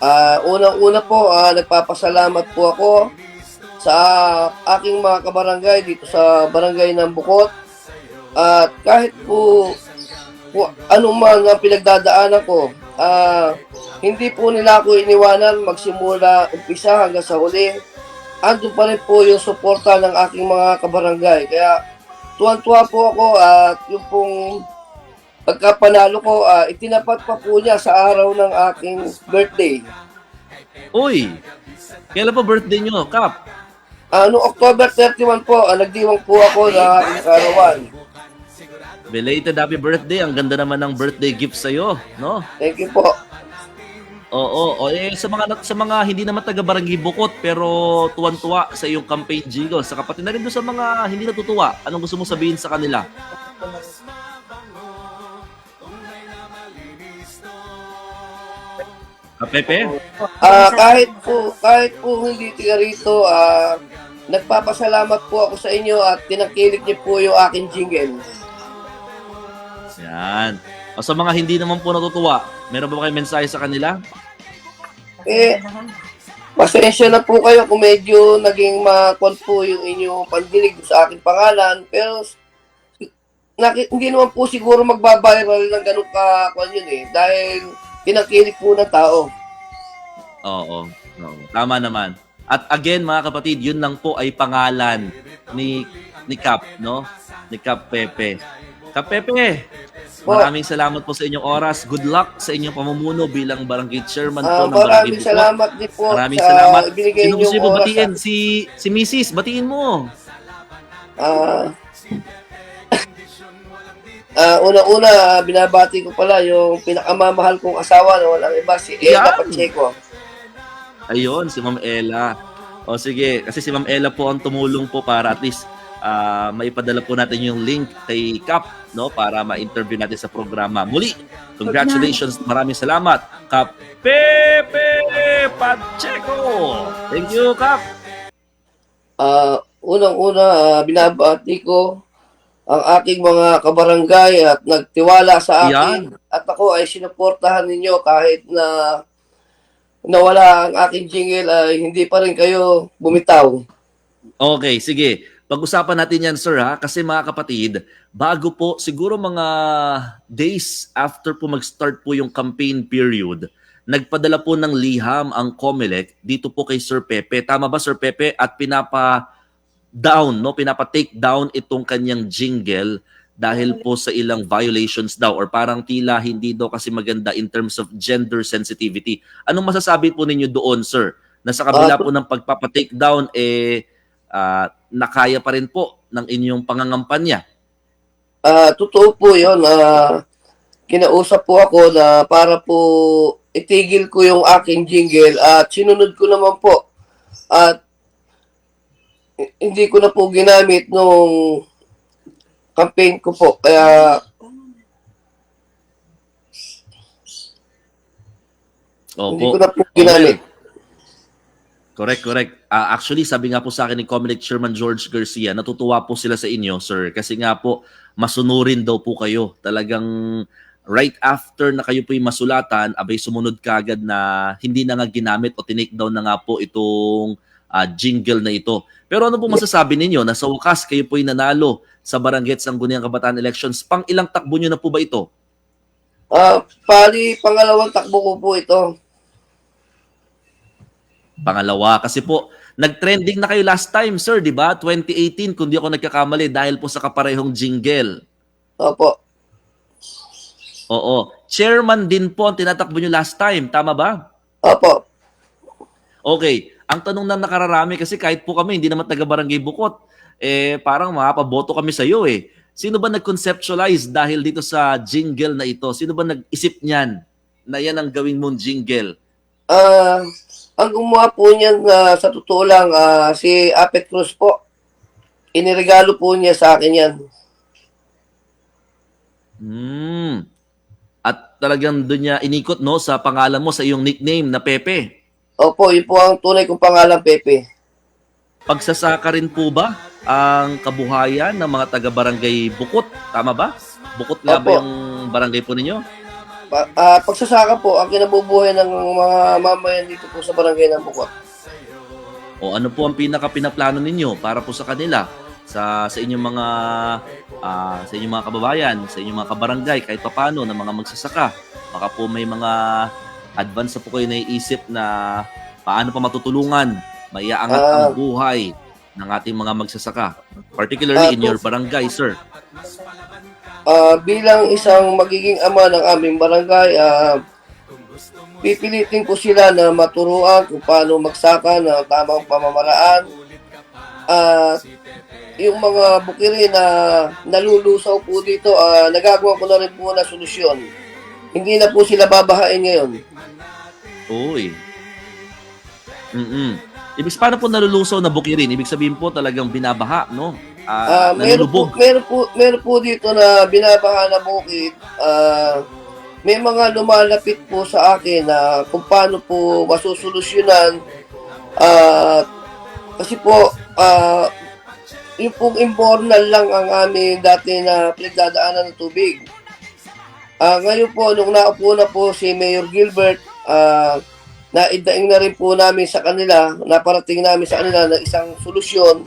Ah, unang-una po, ah, nagpapasalamat po ako sa aking mga kabarangay dito sa barangay ng Bukot. At kahit po, po anuman ang pinagdadaanan ko, ah, hindi po nila ako iniwanan magsimula umpisa hanggang sa huli. Andun pa rin po yung suporta ng aking mga kabarangay. Kaya tuwan-tuwa po ako at yung pong pagkapanalo ko, ah, itinapat pa po niya sa araw ng aking birthday. Uy, kailan pa birthday nyo, Kap? Ah, noong October 31 po, ah, nagdiwang po ako na aking karawan. Belated happy birthday. Ang ganda naman ng birthday gift sa'yo, no? Thank you po. Oo, o eh sa mga sa mga hindi naman taga Barangay Bukot pero tuwan-tuwa sa iyong campaign jingle. Sa kapatid na rin doon sa mga hindi natutuwa. Anong gusto mo sabihin sa kanila? Pepe? Ah, kahit po, kahit po hindi tiga rito, ah, nagpapasalamat po ako sa inyo at tinakilig niyo po yung aking jingle. Yan. O sa mga hindi naman po natutuwa, meron ba kayo mensahe sa kanila? Eh, pasensya na po kayo kung medyo naging makon po yung inyong pandinig sa aking pangalan. Pero, naki, hindi naman po siguro magbabiral ng ganun ka kwan yun eh. Dahil tinakilig po ng tao. Oo. oo. Tama naman. At again, mga kapatid, yun lang po ay pangalan ni ni Kap, no? Ni Kap Pepe. Kap Pepe, maraming salamat po sa inyong oras. Good luck sa inyong pamumuno bilang barangay chairman Ah, po ng Barangay maraming salamat din po Maraming sa salamat. Sino gusto mo batiin? Si, si Mrs. Batiin mo. Ah, ah, una-una, ah, binabati ko pala yung pinakamamahal kong asawa na walang iba, si Ella Yan. Pacheco. Ayun, si Ma'am Ella. O sige, kasi si Ma'am Ella po ang tumulong po para at least ah, maipadala po natin yung link kay Kap no para ma-interview natin sa programa. Muli, congratulations, maraming salamat. Kap Pepe Pacheco. Thank you, Kap. Ah, unang-una, ah, binabati ko ang aking mga kabarangay at nagtiwala sa akin. At ako ay sinuportahan ninyo kahit na nawala ang aking jingle ay hindi pa rin kayo bumitaw. Okay, sige. Pag-usapan natin yan, sir, ha? Kasi mga kapatid, bago po, siguro mga days after po mag-start po yung campaign period, nagpadala po ng liham ang COMELEC dito po kay Sir Pepe. Tama ba, Sir Pepe? At pinapa down, no? Pinapa-take down itong kanyang jingle dahil po sa ilang violations daw or parang tila hindi daw kasi maganda in terms of gender sensitivity. Anong masasabi po ninyo doon, sir? Na sa kabila Ah, po ng pagpapa-take down, eh, ah, nakaya pa rin po ng inyong pangangampanya. Ah, totoo po 'yon. Ah, kinausap po ako na para po itigil ko yung aking jingle at sinunod ko naman po. At hindi ko na po ginamit nung campaign ko po. Kaya hindi ko Opo. na po ginamit. Correct, correct. Ah, actually, sabi nga po sa akin ni Comelec Chairman George Garcia, natutuwa po sila sa inyo, sir. Kasi nga po, masunurin daw po kayo. Talagang right after na kayo po yung masulatan, abay sumunod kagad na hindi na nga ginamit o tinake down na nga po itong ah, jingle na ito. Pero ano po masasabi ninyo na sa wakas kayo po yung nanalo sa Barangay Sangguniang Kabataan Elections? Pang ilang takbo nyo na po ba ito? Ah, pali pangalawang takbo ko po ito. Pangalawa, kasi po, nag-trending na kayo last time, sir, di ba? 2018, kung di ako nagkakamali, dahil po sa kaparehong jingle. Opo. Oo. Chairman din po ang tinatakbo nyo last time, tama ba? Opo. Okay. Ang tanong na nakararami, kasi kahit po kami, hindi naman taga-barangay Bukot, eh, parang mapaboto kami sa iyo eh. Sino ba nag-conceptualize dahil dito sa jingle na ito? Sino ba nag-isip niyan na yan ang gawin mong jingle? Ah, ang gumawa po niyan na sa totoo lang ah, si Apet Cruz po. Iniregalo po niya sa akin yan. Hmm. At talagang doon niya inikot no sa pangalan mo sa iyong nickname na Pepe. Opo, yun po ang tunay kong pangalan, Pepe. Pagsasaka rin po ba ang kabuhayan ng mga taga-barangay Bukot? Tama ba? Bukot nga ba yung barangay po ninyo? pa- ah, pagsasaka po ang kinabubuhay ng mga mamayan dito po sa barangay ng Bukot. O ano po ang pinaka pinaplano ninyo para po sa kanila sa sa inyong mga ah, sa inyong mga kababayan, sa inyong mga kabarangay kahit papaano ng mga magsasaka. Baka po may mga advance na po kayo naiisip na paano pa matutulungan, maiaangat Ah. ang buhay ng ating mga magsasaka. Particularly Ah, in your barangay, sir. Ah, bilang isang magiging ama ng aming barangay, ah, pipilitin ko sila na maturuan kung paano magsaka ng tamang pamamaraan. At yung mga bukiri na nalulusaw po dito, ah, nagagawa ko na rin po na solusyon. Hindi na po sila babahain ngayon. Uy. Mm-mm. Ibig paano po nalulusaw na bukirin? Ibig sabihin po talagang binabaha, no? Ah, Ah, meron po, meron po, meron po dito na binabaha na bukid. Ah, may mga lumalapit po sa akin na kung paano po masusolusyonan. Ah, kasi po, ah, yung pong imbornal lang ang aming dati na pinagdadaanan ng tubig. Ah, ngayon po, nung naupo na po si Mayor Gilbert, ah, naidaing na rin po namin sa kanila, naparating namin sa kanila na isang solusyon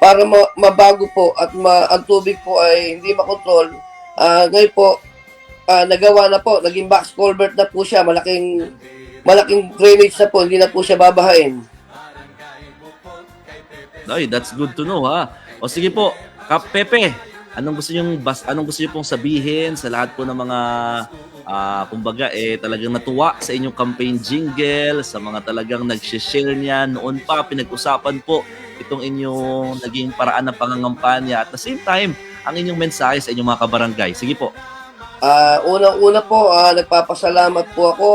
para ma- mabago po at ma- ang tubig po ay hindi makontrol. Ah, ngayon po, ah, nagawa na po, naging box culvert na po siya, malaking malaking drainage na po, hindi na po siya babahain. Ay, that's good to know ha. O sige po, Kap Pepe, anong gusto niyo bas anong gusto niyo pong sabihin sa lahat po ng mga ah kumbaga eh talagang natuwa sa inyong campaign jingle, sa mga talagang nag-share niyan noon pa pinag-usapan po itong inyong naging paraan ng pangangampanya at the same time ang inyong mensahe sa inyong mga kabarangay. Sige po. Ah, unang-una po, ah, nagpapasalamat po ako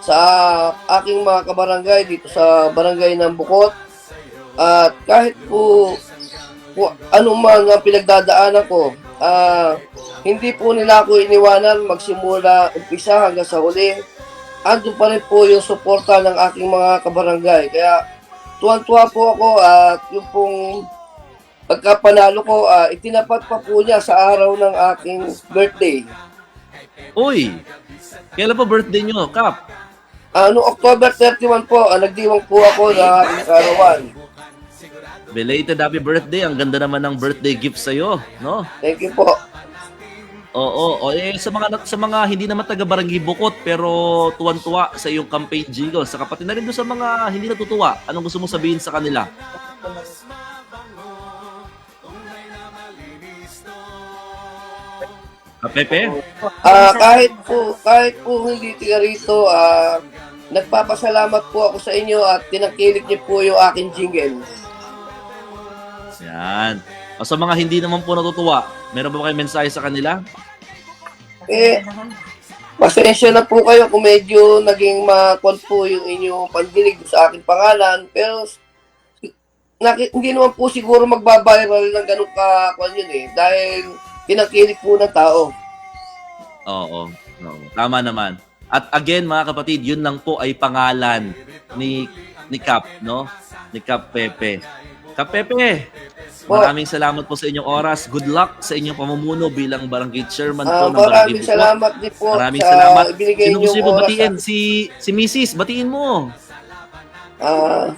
sa aking mga kabarangay dito sa barangay ng Bukot. At kahit po anong mga pinagdadaanan ko, ah, hindi po nila ako iniwanan magsimula umpisa hanggang sa huli. Andun pa rin po yung suporta ng aking mga kabarangay. Kaya tuwan-tuwa po ako at yung pong pagkapanalo ko, ah, itinapat pa po niya sa araw ng aking birthday. Uy, kailan po birthday niyo, Kap? Ah, noong October 31 po, ah, nagdiwang po ako na karawan. Belated happy birthday. Ang ganda naman ng birthday gift sa'yo, no? Thank you po. Oo, o eh sa mga sa mga hindi naman taga Barangay Bukot pero tuwan-tuwa sa iyong campaign jingle. Sa kapatid na rin doon sa mga hindi natutuwa. Anong gusto mo sabihin sa kanila? Ah, Pepe? Ah, kahit po, kahit po hindi tiga rito, ah, nagpapasalamat po ako sa inyo at tinangkilik niyo po yung aking jingle. Yan. O sa mga hindi naman po natutuwa, meron ba kayong mensahe sa kanila? Eh, pasensya na po kayo kung medyo naging makon po yung inyong pandinig sa aking pangalan. Pero naki, hindi naman po siguro magbabiral ng ganun ka kwan yun eh. Dahil tinangkilik po ng tao. Oo. oo. Tama naman. At again, mga kapatid, yun lang po ay pangalan ni ni Cap, no? Ni Cap Pepe. Cap Pepe, Po. maraming salamat po sa inyong oras. Good luck sa inyong pamumuno bilang barangay chairman Ah, po ng Barangay maraming salamat din po Maraming sa salamat. ibinigay Sino gusto oras. batiin? Si, si Mrs. Batiin mo. Ah,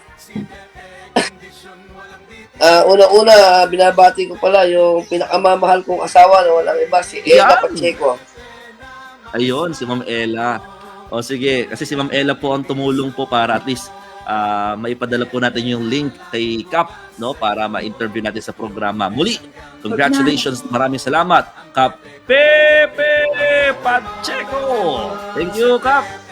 ah, una-una, binabati ko pala yung pinakamamahal kong asawa na walang iba, si Ella Yan. Pacheco. Ayun, si Ma'am Ella. O sige, kasi si Ma'am Ella po ang tumulong po para at least ah, maipadala po natin yung link kay Cap no para ma-interview natin sa programa. Muli, congratulations. Maraming salamat. Cap Pepe Pacheco. Thank you, Cap.